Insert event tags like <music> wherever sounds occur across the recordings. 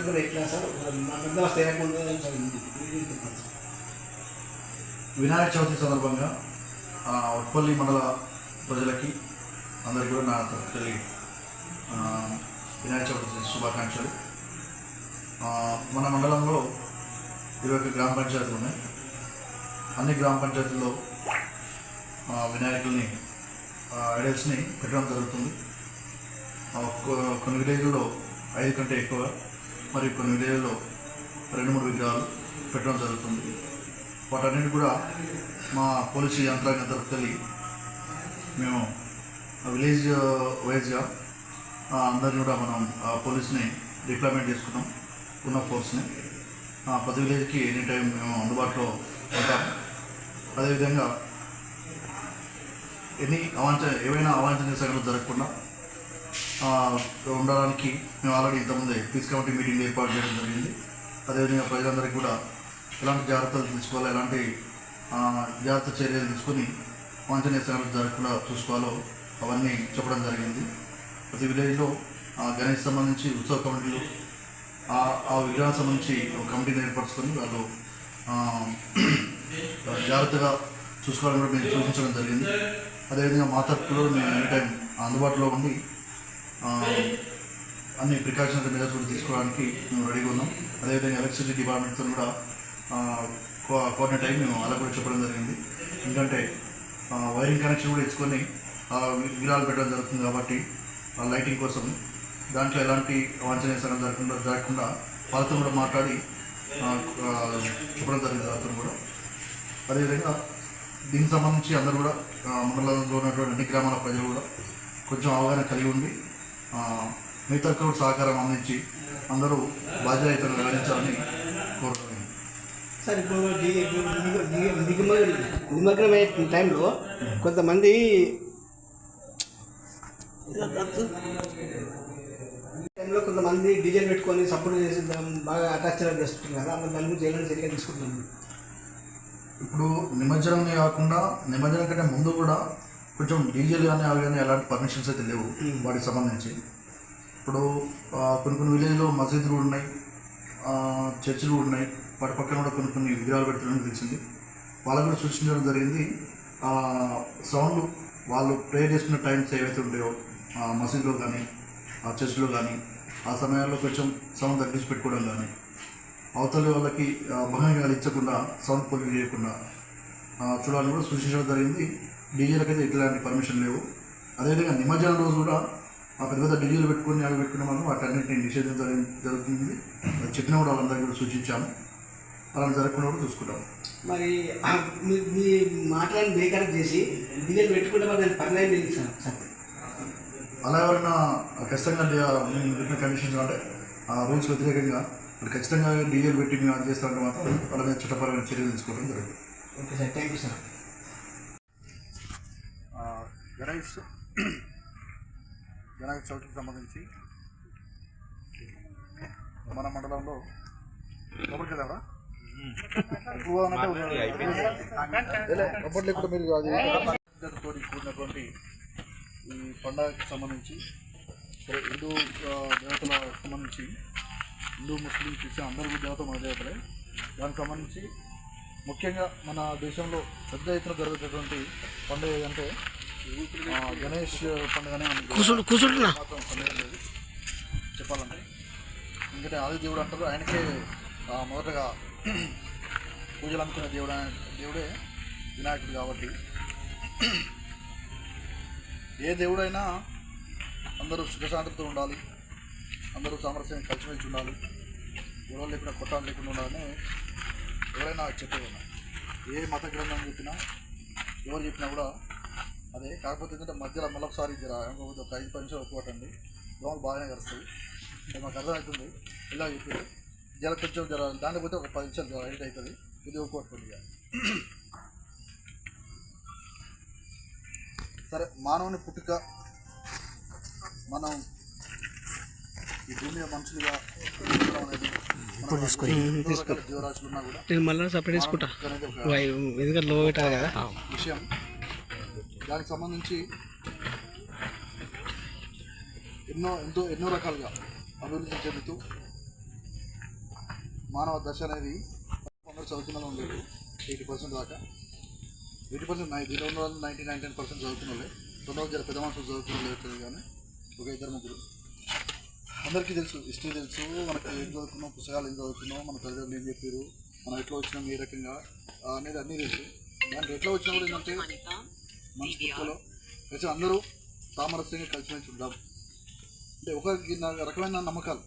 దగ్గర ఎట్లా సార్? మా బందోబస్తు సార్ వినాయక చవితి సందర్భంగా ఆ, ఉట్పల్లి మండల ప్రజలకి అందరికీ కూడా నా తల్లి వినాయక చవితి శుభాకాంక్షలు. మన మండలంలో ఇరవై ఒక గ్రామ పంచాయతీలు ఉన్నాయి. అన్ని గ్రామ పంచాయతీల్లో వినాయకుల్ని ఐడల్స్ని పెట్టడం జరుగుతుంది. కొన్ని విలేజ్లో ఐదు కంటే ఎక్కువ మరి కొన్ని విలేజ్లో రెండు మూడు విగ్రహాలు పెట్టడం జరుగుతుంది. వాటన్నిటి కూడా మా పోలీసు యంత్రాంగం తరపుకెళ్ళి మేము ఆ విలేజ్ వైజ్గా అందరిని కూడా మనం ఆ పోలీస్ని డిప్లాయ్మెంట్ చేసుకున్నాం ఉన్న ఫోర్స్ని. ప్రతి విలేజ్కి ఎనీ టైం మేము అందుబాటులో ఉంటాం. అదేవిధంగా ఎన్ని అవాంఛ ఏవైనా అవాంఛనీయ సంఘటనలు జరగకుండా ఉండడానికి మేము ఆల్రెడీ ఇంతకుముందే పీస్ కమిటీ మీటింగ్ ఏర్పాటు చేయడం జరిగింది. అదేవిధంగా ప్రజలందరికీ కూడా ఎలాంటి జాగ్రత్తలు తీసుకోవాలో ఎలాంటి జాగ్రత్త చర్యలు తీసుకొని వాంఛనీయ సంఘటనలు జరగకుండా చూసుకోవాలో అవన్నీ చెప్పడం జరిగింది. ప్రతి విలేజ్లో ఆ, గణేష్ సంబంధించి ఉత్సవ కమిటీలు ఆ విగ్రహం విగ్రహానికి సంబంధించి ఒక కమిటీని ఏర్పరచుకొని వాళ్ళు జాగ్రత్తగా చూసుకోవాలని కూడా మేము సూచించడం జరిగింది. అదేవిధంగా మా తరపులో మేము ఎనీ టైం అందుబాటులో ఉండి అన్ని ప్రికాషన్స్ మెజర్స్ కూడా తీసుకోవడానికి మేము రెడీగా ఉన్నాం. అదేవిధంగా ఎలక్ట్రిసిటీ డిపార్ట్మెంట్తో కూడా కో- కోఆర్డినేట్ అయ్యి మేము అలా కూడా చెప్పడం జరిగింది. ఎందుకంటే వైరింగ్ కనెక్షన్ కూడా ఇచ్చుకొని ఆ, విరాలు పెట్టడం జరుగుతుంది కాబట్టి ఆ లైటింగ్ కోసం. దాంట్లో ఎలాంటి వాంఛనీయ సంఘం జరగకుండా జరగకుండా వాళ్ళతో కూడా మాట్లాడి చెప్పడం జరిగింది అతను కూడా. అదేవిధంగా దీనికి సంబంధించి అందరూ కూడా మండలంలో ఉన్నటువంటి అన్ని గ్రామాల ప్రజలు కూడా కొంచెం అవగాహన కలిగి ఉండి మిగతా కూడా సహకారం అందించి అందరూ బాధ్యతలు నిర్వహించాలని కోరుతున్నాను సార్ ఇప్పుడు నిమగ్నమయ్యే టైంలో కొంతమంది టైంలో కొంతమంది డీజే పెట్టుకొని సపోర్ట్ చేసి బాగా అటాచ్ చేస్తుంటారు కదా దాని గురించి ఏమైనా తీసుకుంటున్నాను ఇప్పుడు నిమజ్జనం కాకుండా నిమజ్జనం కంటే ముందు కూడా కొంచెం డీజేలు కానీ అవి కానీ ఎలాంటి పర్మిషన్స్ అయితే లేవు వాటికి సంబంధించి. ఇప్పుడు కొన్ని కొన్ని విలేజ్లో మసీదులు కూడా ఉన్నాయి చర్చిలు కూడా ఉన్నాయి. వాటి పక్కన కూడా కొన్ని కొన్ని విగ్రహాలు పెడుతున్నారని తెలిసింది. వాళ్ళకు కూడా సూచించడం జరిగింది. సౌండ్ వాళ్ళు ప్రే చేసుకున్న టైమ్స్ ఏవైతే ఉంటాయో ఆ, మసీదులో కానీ ఆ చర్చిలో కానీ ఆ సమయాల్లో కొంచెం సౌండ్ తగ్గించి పెట్టుకోవడం కానీ అవతలి వాళ్ళకి భంగం కలిగించకుండా సౌండ్ పొల్యూట్ చేయకుండా చూడాలని కూడా సూచించడం జరిగింది. డీజేలకు అయితే ఇట్లాంటి పర్మిషన్ లేవు. అదేవిధంగా నిమజ్జనం రోజు కూడా ఆ పెద్ద పెద్ద డీజేలు పెట్టుకుని అవి పెట్టుకునే మనం వాటన్నింటినీ నిషేధించడం జరుగుతుంది. అది చెప్పినా కూడా వాళ్ళందరికీ కూడా సూచించాము. అలా జరగకుండా కూడా చూసుకుంటాము. మరి మీ మీ మాటలను బేకరెక్ట్ చేసి డీజే పెట్టుకుంటే మరి ఏంటి సార్? సార్ అలా ఎవరైనా ఖచ్చితంగా మేము పెట్టిన కండిషన్స్ అంటే ఆ రూల్స్ వ్యతిరేకంగా మరి ఖచ్చితంగా డీజేలు పెట్టి మేము అది చేస్తామంటే మాత్రం వాళ్ళ మీద చట్టపరమైన చర్యలు తీసుకోవడం జరుగుతుంది. Okay sir thank you sir Ganesh Vinayaka చవితికి సంబంధించి. మన మండలంలో లోపలికి అది పద్ధతితో కూడినటువంటి ఈ పండగకి సంబంధించి హిందూ దేవతల సంబంధించి హిందూ ముస్లిం క్రిస్టియన్ అందరూ దేవత మన దేవతలే. దానికి సంబంధించి ముఖ్యంగా మన దేశంలో పెద్ద ఎత్తున జరుగుతున్నటువంటి పండుగ అంటే ఆ, గణేష్ పండుగనే సందేహం లేదు చెప్పాలంటే. ఎందుకంటే ఆది దేవుడు అంటారు ఆయనకే మొదటగా పూజలు అందుకునే దేవుడు దేవుడే వినాయకుడు కాబట్టి. ఏ దేవుడైనా అందరూ సుఖశాంతితో ఉండాలి. అందరూ సామరస్యం కలిసిమెలిసి ఉండాలి. గొడవలు లేకుండా కొట్టాలు లేకుండా ఉండాలని ఎవరైనా చెప్పేది ఏ మత గ్రంథం చెప్పినా ఎవరు చెప్పినా కూడా అదే కాకపోతే ఏంటంటే మధ్యలో మళ్ళీ ఒకసారి జర ఇంకొక ఐదు పది నిమిషాలు ఒప్పుకోటండి దోమలు బాగానే కలుస్తాయి అది మాకు అర్థమవుతుంది. ఇలా చెప్పారు జర కొంచెం జర దాన్ని పోతే ఒక పది నిమిషాలు జర ఎడిట్ అవుతుంది. ఇది ఒప్పుకోట్టుకోండి ఇక. సరే మానవుని పుట్టుక మనం ఈ భూమి మనుషులుగా అనేది నేను మళ్ళీ సపరేట్ తీసుకుంటా ఎందుకంటే లో పెట్టాలి కదా. విషయం. దానికి సంబంధించి ఎన్నో ఎంతో ఎన్నో రకాలుగా అభివృద్ధి చెందుతూ మానవ దశ అనేది కొందరు చదువుకున్న ఉండేది. ఎయిటీ పర్సెంట్ దాకా. ఎయిటీ పర్సెంట్ నైన్ దీనిలో ఉన్న వాళ్ళు నైంటీ నైన్ టెన్ పర్సెంట్ చదువుకున్న వాళ్ళే తొందర జర పెద్ద మనుషులు చదువుకున్న లేదు కానీ ఒక ఇద్దరు ముగ్గురు. అందరికీ తెలుసు హిస్టరీ తెలుసు. మనకి ఏం చదువుకున్నాం పుస్తకాలు ఏం చదువుకున్నాం మన తల్లిదండ్రులు ఏం చెప్పారు మనం ఎట్లా వచ్చినాం ఏ రకంగా అనేది అన్నీ తెలుసు. దాంట్లో ఎట్లా వచ్చినా కూడా ఏంటంటే మన పుస్తకంలో కలిసి అందరూ సామరస్యంగా కలిసిమెలిసి ఉందాం. అంటే ఒకరికి నా రకమైన నమ్మకాలు.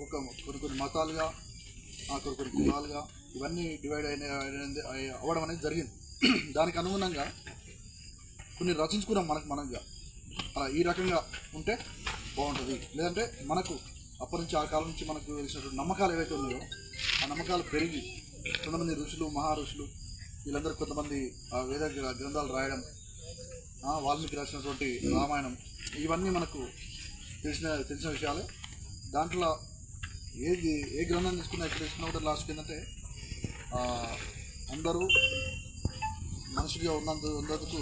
ఒక కొన్ని కొన్ని మతాలుగా ఆ, కొన్ని కొన్ని కులాలుగా ఇవన్నీ డివైడ్ అయిన అవ్వడం అనేది జరిగింది. దానికి అనుగుణంగా కొన్ని రచించుకున్నాం మనకు మనంగా అలా ఈ రకంగా ఉంటే బాగుంటుంది. లేదంటే మనకు అప్పటి నుంచి ఆ కాలం నుంచి మనకు తెలిసినటువంటి నమ్మకాలు ఏవైతే ఉన్నాయో ఆ నమ్మకాలు పెరిగి కొంతమంది ఋషులు మహా ఋషులు వీళ్ళందరూ కొంతమంది ఆ వేద గ్ర- గ్రంథాలు రాయడం వాల్మీకి రాసినటువంటి రామాయణం ఇవన్నీ మనకు తెలిసిన తెలిసిన విషయాలే. దాంట్లో ఏది ఏ గ్రంథం తీసుకున్నా ఎక్కడ తీసుకున్నా కూడా లాస్ట్కి ఏంటంటే అందరూ మనిషిగా ఉన్నంత ఉన్నందుకు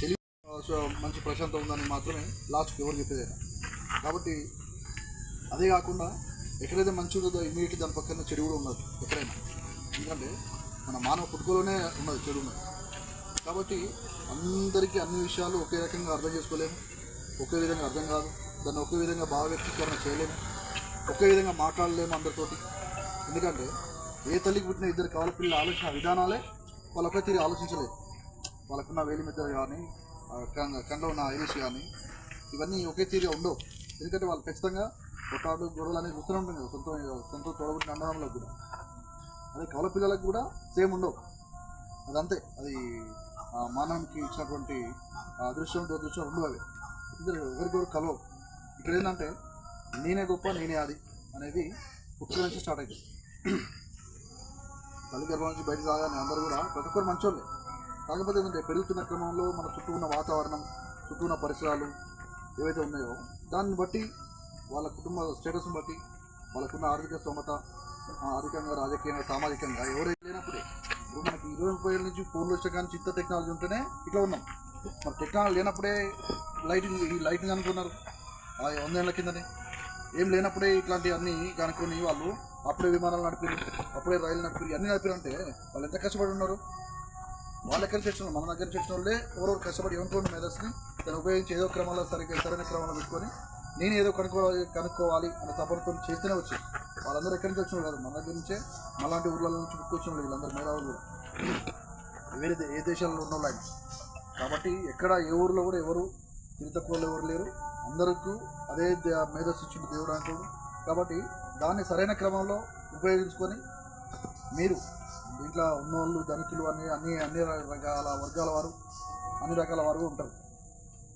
తెలివి మంచి ప్రశాంతం ఉందని మాత్రమే లాస్ట్కి ఎవరు చెప్పేదైనా కాబట్టి అదే కాకుండా ఎక్కడైతే మంచి ఉందో ఇమీడియట్లీ దాని పక్కన చెడు కూడా ఉన్నది ఎక్కడైనా. ఎందుకంటే మన మానవ పుట్టుకలోనే ఉన్నది చెడు ఉన్నది. కాబట్టి అందరికీ అన్ని విషయాలు ఒకే రకంగా అర్థం చేసుకోలేము. ఒకే విధంగా అర్థం కాదు. దాన్ని ఒకే విధంగా భావ వ్యక్తీకరణ చేయలేము. ఒకే విధంగా మాట్లాడలేము అందరితోటి. ఎందుకంటే ఏ తల్లికి పుట్టిన ఇద్దరు కావాలి పిల్లల ఆలోచన విధానాలే వాళ్ళు ఒకే తీరు ఆలోచించలేదు. వాళ్ళకున్న వేలి మెద్దలు కానీ కండ ఉన్న ఐరిష్ కానీ ఇవన్నీ ఒకే తీరుగా ఉండవు. ఎందుకంటే వాళ్ళు ఖచ్చితంగా కొట్టాడు గొడవలు అనేది చూస్తూనే ఉంటుంది కదా సొంత సొంత తోడబుట్టిన అన్నదమ్ములకు కూడా. అదే కవల పిల్లలకు కూడా సేమ్ ఉండవు. అదంతే. అది మానవునికి ఇచ్చినటువంటి ఆ అదృష్టం దురదృష్టం రెండు అవి. ఇద్దరు ఒకరికొకరు కలవు. ఇక్కడ ఏంటంటే నేనే గొప్ప నేనే అది అనేది పుట్టుక నుంచి స్టార్ట్ అవుతుంది <clears throat> తల్లి గర్భం నుంచి బయట రాగానే అందరూ కూడా ప్రతి ఒక్కరు మంచోళ్ళే. కాకపోతే ఏంటంటే పెరుగుతున్న క్రమంలో మన చుట్టూ ఉన్న వాతావరణం చుట్టూ ఉన్న పరిసరాలు ఏవైతే ఉన్నాయో దాన్ని బట్టి వాళ్ళ కుటుంబ స్టేటస్ని బట్టి వాళ్ళకున్న ఆర్థిక స్తోమత ఆర్థికంగా రాజకీయంగా సామాజికంగా ఎవరైతే లేనప్పుడే ఇప్పుడు మనకి ఇరవై ముప్పై ఏళ్ళ నుంచి ఫోన్లు వచ్చే కానీ చిత్త టెక్నాలజీ ఉంటేనే ఇట్లా ఉన్నాం. మరి టెక్నాలజీ లేనప్పుడే లైటింగ్ ఈ లైటింగ్ అనుకున్నారు. ఆ వందేళ్ళ కిందనే. ఏం లేనప్పుడే ఇట్లాంటివి అన్నీ కనుక్కొని వాళ్ళు అప్పుడే విమానాలు నడిపారు అప్పుడే రైలు నడిపారు అన్నీ నడిపారు అంటే వాళ్ళు ఎంత కష్టపడి ఉన్నారు? వాళ్ళ దగ్గర చేసిన మన దగ్గర చేసిన వాళ్ళే ఎవరో కష్టపడి ఏమనుకోండి మేధస్ని దాన్ని ఉపయోగించి ఏదో క్రమంలో సరిగ్గా సరైన క్రమంలో పెట్టుకొని నేను ఏదో కనుక్కోవాలి కనుక్కోవాలి అనే తపనతో చేస్తూనే వచ్చాను వాళ్ళందరూ ఎక్కడి నుంచి వచ్చినారు కదా? మన దగ్గర నుంచే మలాంటి ఊర్ల నుంచి పుట్టుకొచ్చిన వీళ్ళందరూ మేధావులు. కూడా వేరే ఏ దేశాల్లో ఉన్న వాళ్ళు కాబట్టి ఎక్కడ ఏ ఊరిలో కూడా ఎవరు తిరుతక్కువలు ఎవరు లేరు. అందరికీ అదే మేధస్సు ఇచ్చిన దేవుడు అంటాడు కాబట్టి దాన్ని సరైన క్రమంలో ఉపయోగించుకొని మీరు దీంట్లో ఉన్నోళ్ళు ధనికులు అన్ని అన్ని అన్ని రకాల వర్గాల వారు అన్ని రకాల వారు ఉంటారు.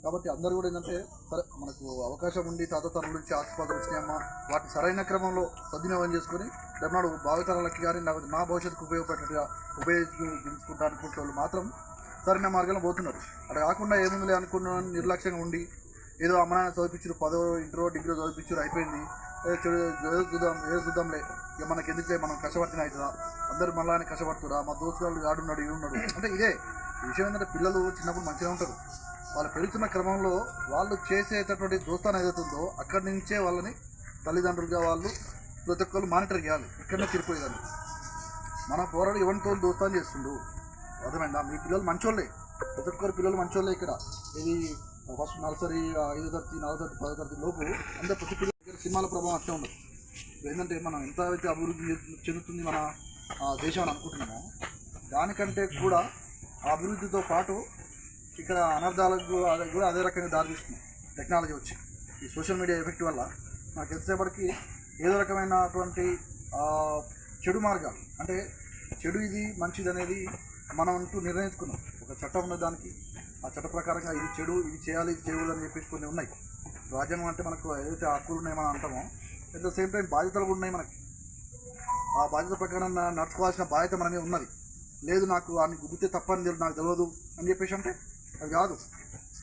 కాబట్టి అందరూ కూడా ఏంటంటే సరే మనకు అవకాశం ఉండి తాత తన నుంచి ఆస్పత్రులు వచ్చినాయమ్మా వాటిని సరైన క్రమంలో సద్వినియోగం చేసుకొని రేపనాడు భావితరాలకి కానీ నాకు నా భవిష్యత్తుకు ఉపయోగపడేట్టుగా ఉపయోగించుకుంటా అనుకుంటే వాళ్ళు మాత్రం సరైన మార్గంలో పోతున్నారు. అక్కడ కాకుండా ఏముందిలే అనుకున్న నిర్లక్ష్యంగా ఉండి ఏదో అమ్మ నాన్న చదివించారు పదో ఇంటరో డిగ్రీ చదివించారు అయిపోయింది. చెడు ఏదో చూద్దాం ఏదో చూద్దాంలే ఇక మనకి ఎందుకులే మనం కష్టపడిన అవుతుందా? అందరు మళ్ళీ కష్టపడుతురా మా దోస్తులు ఆడున్నాడు ఈడున్నాడు. అంటే ఇదే విషయం ఏంటంటే పిల్లలు చిన్నప్పుడు మంచిగా ఉంటారు. వాళ్ళు పెరుగుతున్న క్రమంలో వాళ్ళు చేసేటటువంటి దోస్తానం ఏదైతే ఉందో అక్కడి నుంచే వాళ్ళని తల్లిదండ్రులుగా వాళ్ళు ప్రతి ఒక్కరు మానిటర్ చేయాలి. ఇక్కడనే తిరిగిపోయేదాన్ని మన పోరాడు ఎవరితో దోస్తాను చేస్తుండు? అర్థమైందా? మీ పిల్లలు మంచోళ్ళే. ప్రతి ఒక్కరు పిల్లలు మంచోళ్ళే ఇక్కడ. ఇది ఫస్ట్ నర్సరీ ఐదో తరగతి నాలుగో తరగతి పదో తరగతి లోపు అంటే ప్రతి పిల్లల దగ్గర సినిమాల ప్రభావం అట్లే ఉండదు ఏంటంటే మనం ఎంత అయితే అభివృద్ధి చెందుతుంది మన ఆ, దేశం అని అనుకుంటున్నామో దానికంటే కూడా అభివృద్ధితో పాటు ఇక్కడ అనర్థాలకు కూడా అదే రకంగా దారితీస్తుంది టెక్నాలజీ వచ్చి. ఈ సోషల్ మీడియా ఎఫెక్ట్ వల్ల నాకు ఎంతసేపటికి ఏదో రకమైనటువంటి చెడు మార్గాలు. అంటే చెడు ఇది మంచిది అనేది మనం అంటూ నిర్ణయించుకున్నాం. ఒక చట్టం ఉన్న దానికి ఆ చట్ట ప్రకారంగా ఇది చెడు ఇది చేయాలి ఇది చేయకూడదు అని చెప్పేసి కొన్ని ఉన్నాయి. రాజ్యాంగం అంటే మనకు ఏదైతే హక్కులు ఉన్నాయో మనం అంటామో అట్ ద సేమ్ టైం బాధ్యతలు కూడా ఉన్నాయి మనకి. ఆ బాధ్యత ప్రకారం నడుచుకోవాల్సిన బాధ్యత మనమే ఉన్నది. లేదు నాకు వాడిని గుద్దితే తప్పని నాకు తెలియదు అని చెప్పేసి అంటే అది కాదు.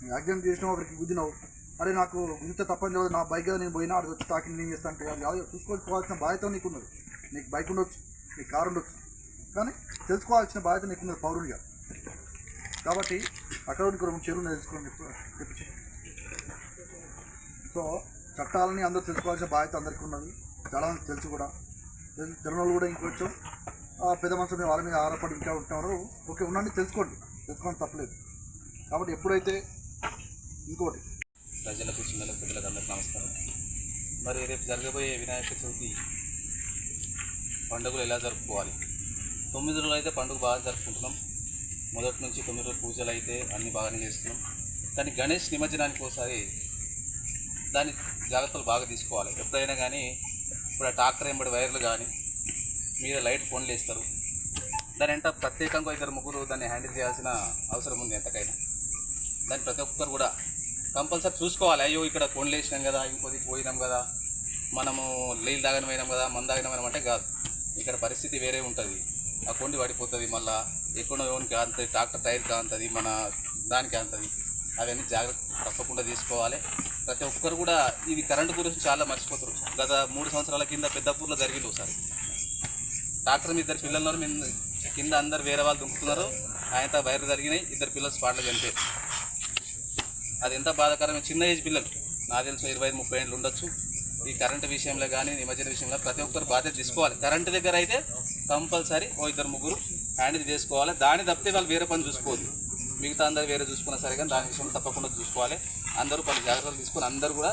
యాక్సిడెంట్ చేసినా ఒకరికి గుద్దినావు. అరే నాకు గుద్దితే తప్పని తెలియదు నా బైక్ కదా నేను పోయినా అది వచ్చి తాకి నేను చేస్తా అంటే అది కాదు. చూసుకోవాల్సిన బాధ్యత నీకున్నది నీకు బైక్ ఉండొచ్చు నీకు కారు ఉండొచ్చు. కానీ తెలుసుకోవాల్సిన బాధ్యత నీకు పౌరుడిగా. కాబట్టి అక్కడ ఉండి రెండు చెరువులు తెలుసుకోండి తెప్పించి. సో చట్టాలని అందరూ తెలుసుకోవాల్సిన బాధ్యత అందరికీ ఉన్నది. చాలామంది తెలుసు కూడా. తెల- తెలియని కూడా ఇంకొంచెం ఆ, పెద్ద మనుషులు మీద వాళ్ళ మీద ఆధారపడి ఇంకా ఉంటున్నారు. ఓకే ఉండండి తెలుసుకోండి. తెలుసుకోండి తప్పలేదు. కాబట్టి ఎప్పుడైతే ఇంకోటి. ప్రజలకు చిన్నలకు పెద్దలకు అందరికీ నమస్కారం. మరి రేపు జరగబోయే వినాయక చవితి పండుగలు ఎలా జరుపుకోవాలి? తొమ్మిది రోజులు అయితే పండుగ బాగా జరుపుకుంటున్నాం. మొదటి నుంచి తొమ్మిది రోజులు పూజలు అయితే అన్ని బాగానే చేస్తున్నాం. కానీ గణేష్ నిమజ్జనానికి ఒకసారి దాని జాగ్రత్తలు బాగా తీసుకోవాలి. ఎప్పుడైనా కానీ ఇప్పుడు ఆ ట్రాక్టర్ ఎంబడి వైర్లు కానీ మీద లైట్ ఫోన్లు వేస్తారు. దాని వెంట ప్రత్యేకంగా ఇద్దరు ముగ్గురు దాన్ని హ్యాండిల్ చేయాల్సిన అవసరం ఉంది ఎంతకైనా. దాన్ని ప్రతి ఒక్కరు కూడా కంపల్సరీ చూసుకోవాలి. అయ్యో ఇక్కడ కొండలు వేసినాం కదా ఇంకోది పోయినాం కదా మనము నీళ్ళు తాగని పోయినాం కదా మన తాగిన పోయినాం అంటే కాదు. ఇక్కడ పరిస్థితి వేరే ఉంటుంది. ఆ కొండి పడిపోతుంది మళ్ళా ఎక్కడ ఎవరికి అంతది ట్రాక్టర్ టైర్ కాంతది మన దానికి అంతది. అవన్నీ జాగ్రత్త తప్పకుండా తీసుకోవాలి. ప్రతి ఒక్కరు కూడా ఇది కరెంటు గురించి చాలా మర్చిపోతారు గత మూడు సంవత్సరాల కింద పెద్దపూర్లో జరిగింది ఒకసారి. డాక్టర్ ఇద్దరు పిల్లలు కింద అందరు వేరే వాళ్ళు దుంకుతున్నారు. ఆయనతో వైర్ జరిగినాయి ఇద్దరు పిల్లలు స్పాట్లో చనిపోయారు. అది ఎంత బాధాకరమే చిన్న ఏజ్ పిల్లలు? నాకు తెలుసు ఇరవై ఐదు ముప్పై ఏళ్ళు ఉండొచ్చు. ఈ కరెంటు విషయంలో కానీ నిమజ్జన విషయంలో ప్రతి ఒక్కరు బాధ్యత తీసుకోవాలి. కరెంటు దగ్గర అయితే కంపల్సరీ ఓ ఇద్దరు ముగ్గురు హ్యాండిల్ చేసుకోవాలి. దాన్ని తప్పితే వాళ్ళు వేరే పని చూసుకోవద్దు. మిగతా అందరు వేరే చూసుకున్నా సరే కానీ దాని విషయంలో తప్పకుండా చూసుకోవాలి. అందరూ పలు జాగ్రత్తలు తీసుకొని అందరూ కూడా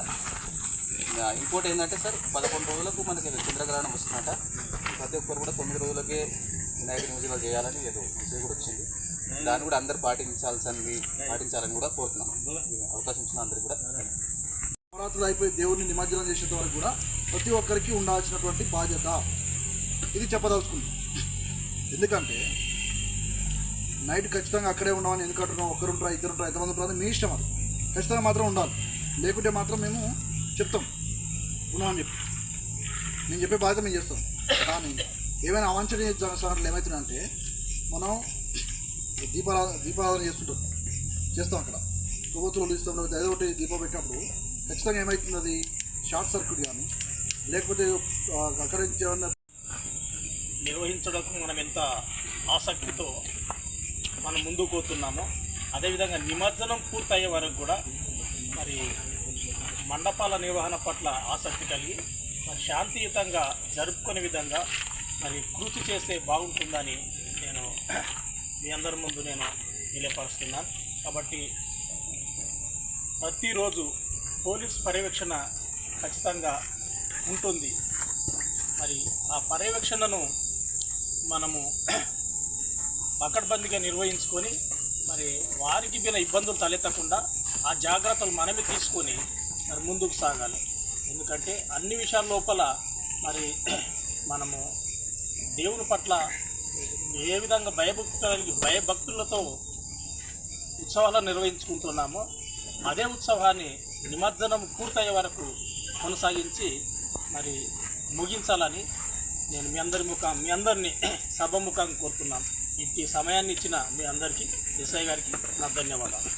ఇంకోటి ఏంటంటే సార్ పదకొండు రోజులకు మనకి చంద్రగ్రహణం వస్తుందట. ప్రతి ఒక్కరు కూడా తొమ్మిది రోజులకే వినాయక నిమజ్జనాలు చేయాలని ఏదో మెసేజ్ కూడా వచ్చింది. దాన్ని కూడా అందరు పాటించాల్సింది పాటించాలని కూడా కోరుతున్నాం. అవకాశం ఇచ్చిన అందరికీ కూడా నవరాత్రులు అయిపోయి దేవుడిని నిమజ్జనం చేసేంత వరకు కూడా ప్రతి ఒక్కరికి ఉండాల్సినటువంటి బాధ్యత. ఇది చెప్పదలుచుకుంది ఎందుకంటే నైట్ ఖచ్చితంగా అక్కడే ఉండమని ఎందుకు అంటున్నాం ఒక్కరు ఉంటారా ఇద్దరు ఉంటారా ఎంతమంది ఉంటారా అది మీ ఇష్టం అది. ఖచ్చితంగా మాత్రం ఉండాలి. లేకుంటే మాత్రం మేము చెప్తాం. ఉన్నామని చెప్పి. నేను చెప్పే బాధ్యత మేము చేస్తాం కానీ ఏమైనా అవాంఛనీయ సంఘటనలు ఏమవుతున్నాయంటే మనం దీపారా దీపారాధన చేస్తుంటాం. చేస్తాం అక్కడ. కొవ్వొత్తులు ఇస్తాం. లేకపోతే ఏదో ఒకటి దీపం పెట్టినప్పుడు ఖచ్చితంగా ఏమవుతుంది అది షార్ట్ సర్క్యూట్ కానీ లేకపోతే ఆ, అక్కడ నిర్వహించడానికి మనం ఎంత ఆసక్తితో మనం ముందుకు పోతున్నామో అదేవిధంగా నిమజ్జనం పూర్తయ్యే వరకు కూడా మరి మండపాల నిర్వహణ పట్ల ఆసక్తి కలిగి మరి శాంతియుతంగా జరుపుకునే విధంగా మరి కృషి చేస్తే బాగుంటుందని నేను మీ అందరి ముందు నేను తెలియపరుస్తున్నాను. కాబట్టి ప్రతిరోజు పోలీస్ పర్యవేక్షణ ఖచ్చితంగా ఉంటుంది. మరి ఆ పర్యవేక్షణను మనము పకడ్బందీగా నిర్వహించుకొని మరి వారికి బిన ఇబ్బందులు తలెత్తకుండా ఆ జాగ్రత్తలు మనమే తీసుకొని మరి ముందుకు సాగాలి. ఎందుకంటే అన్ని విషయాల లోపల మరి మనము దేవుని పట్ల ఏ విధంగా భయభక్తులు భయభక్తులతో ఉత్సవాలను నిర్వహించుకుంటున్నామో అదే ఉత్సవాన్ని నిమజ్జనం పూర్తయ్యే వరకు కొనసాగించి మరి ముగించాలని నేను మీ అందరి ముఖం మీ అందరినీ <clears throat> సభముఖం కోరుతున్నాను. ఇంటి సమయాన్ని ఇచ్చిన మీ అందరికీ ఎస్ఐ గారికి నా ధన్యవాదాలు.